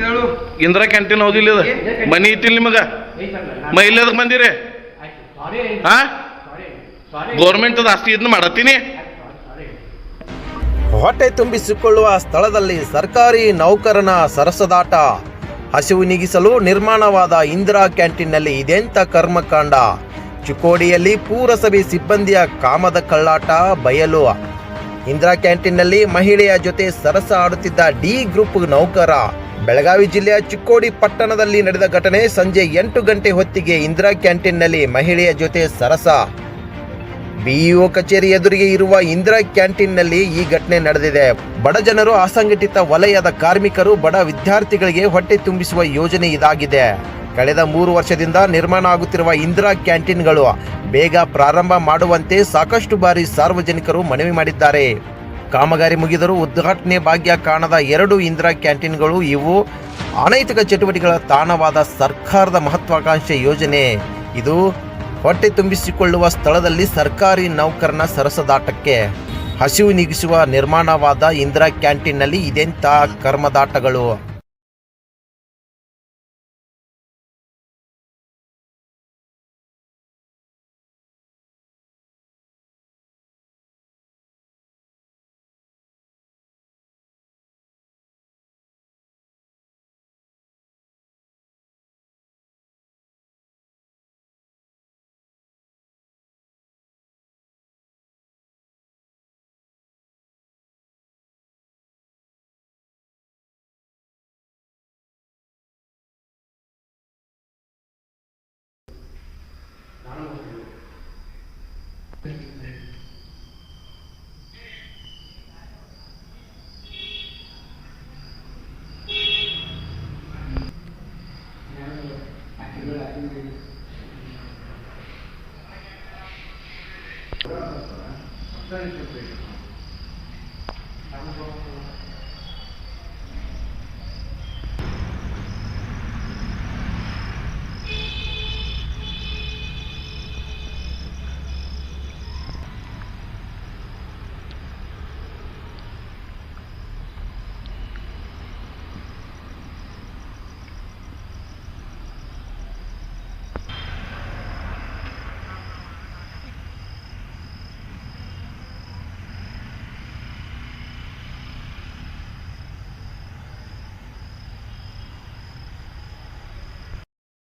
ಹೇಳು ಇಂದಿರಾ ಕ್ಯಾಂಟೀನ್ ಹೌದಿಲ್ಲ ಇದು ಮನಿ ಇಟ್ಟಿಲ್ಲ ನಿಮಗ ಐತಲ್ಲ ಮ ಇಲ್ಲದಕ್ಕೆ ಬಂದಿರಿ ಹಾ ಗೌರ್ಮೆಂಟ್ ಆಸ್ತಿ ಇದನ್ನ ಮಾಡತ್ತೀನಿ ಹೊಟ್ಟೆ ತುಂಬಿಸಿಕೊಳ್ಳುವ ಸ್ಥಳದಲ್ಲಿ ಸರ್ಕಾರಿ ನೌಕರನ ಸರಸದಾಟ ಹಸಿವು ನೀಗಿಸಲು ನಿರ್ಮಾಣವಾದ ಇಂದಿರಾ ಕ್ಯಾಂಟೀನ್ನಲ್ಲಿ ಇದೆಂಥ ಕರ್ಮಕಾಂಡ ಚಿಕ್ಕೋಡಿಯಲ್ಲಿ ಪೂರಸಭೆ ಸಿಬ್ಬಂದಿಯ ಕಾಮದ ಕಳ್ಳಾಟ ಬಯಲು ಇಂದಿರಾ ಕ್ಯಾಂಟೀನ್ನಲ್ಲಿ ಮಹಿಳೆಯ ಜೊತೆ ಸರಸ ಆಡುತ್ತಿದ್ದ ಡಿ ಗ್ರೂಪ್ ನೌಕರ. ಬೆಳಗಾವಿ ಜಿಲ್ಲೆಯ ಚಿಕ್ಕೋಡಿ ಪಟ್ಟಣದಲ್ಲಿ ನಡೆದ ಘಟನೆ ಸಂಜೆ ಎಂಟು ಗಂಟೆ ಹೊತ್ತಿಗೆ ಇಂದಿರಾ ಕ್ಯಾಂಟೀನ್ನಲ್ಲಿ ಮಹಿಳೆಯ ಜೊತೆ ಸರಸ. ಬಿಇಒ ಕಚೇರಿ ಎದುರಿಗೆ ಇರುವ ಇಂದಿರಾ ಕ್ಯಾಂಟೀನ್ನಲ್ಲಿ ಈ ಘಟನೆ ನಡೆದಿದೆ. ಬಡ ಜನರು ಅಸಂಘಟಿತ ವಲಯದ ಕಾರ್ಮಿಕರು ಬಡ ವಿದ್ಯಾರ್ಥಿಗಳಿಗೆ ಹೊಟ್ಟೆ ತುಂಬಿಸುವ ಯೋಜನೆ ಇದಾಗಿದೆ. ಕಳೆದ ಮೂರು ವರ್ಷದಿಂದ ನಿರ್ಮಾಣ ಆಗುತ್ತಿರುವ ಇಂದಿರಾ ಕ್ಯಾಂಟೀನ್ಗಳು ಬೇಗ ಪ್ರಾರಂಭ ಮಾಡುವಂತೆ ಸಾಕಷ್ಟು ಬಾರಿ ಸಾರ್ವಜನಿಕರು ಮನವಿ ಮಾಡಿದ್ದಾರೆ. ಕಾಮಗಾರಿ ಮುಗಿದರೂ ಉದ್ಘಾಟನೆ ಭಾಗ್ಯ ಕಾಣದ ಎರಡು ಇಂದಿರಾ ಕ್ಯಾಂಟೀನ್ಗಳು ಇವು ಅನೈತಿಕ ಚಟುವಟಿಕೆಗಳ ತಾಣವಾದ ಸರ್ಕಾರದ ಮಹತ್ವಾಕಾಂಕ್ಷೆ ಯೋಜನೆ. ಇದು ಹೊಟ್ಟೆ ತುಂಬಿಸಿಕೊಳ್ಳುವ ಸ್ಥಳದಲ್ಲಿ ಸರ್ಕಾರಿ ನೌಕರನ ಸರಸದಾಟಕ್ಕೆ ಹಸಿವು ನೀಗಿಸುವ ನಿರ್ಮಾಣವಾದ ಇಂದಿರಾ ಕ್ಯಾಂಟೀನ್ನಲ್ಲಿ ಇದೆಂಥ ಕರ್ಮದಾಟಗಳು. Останется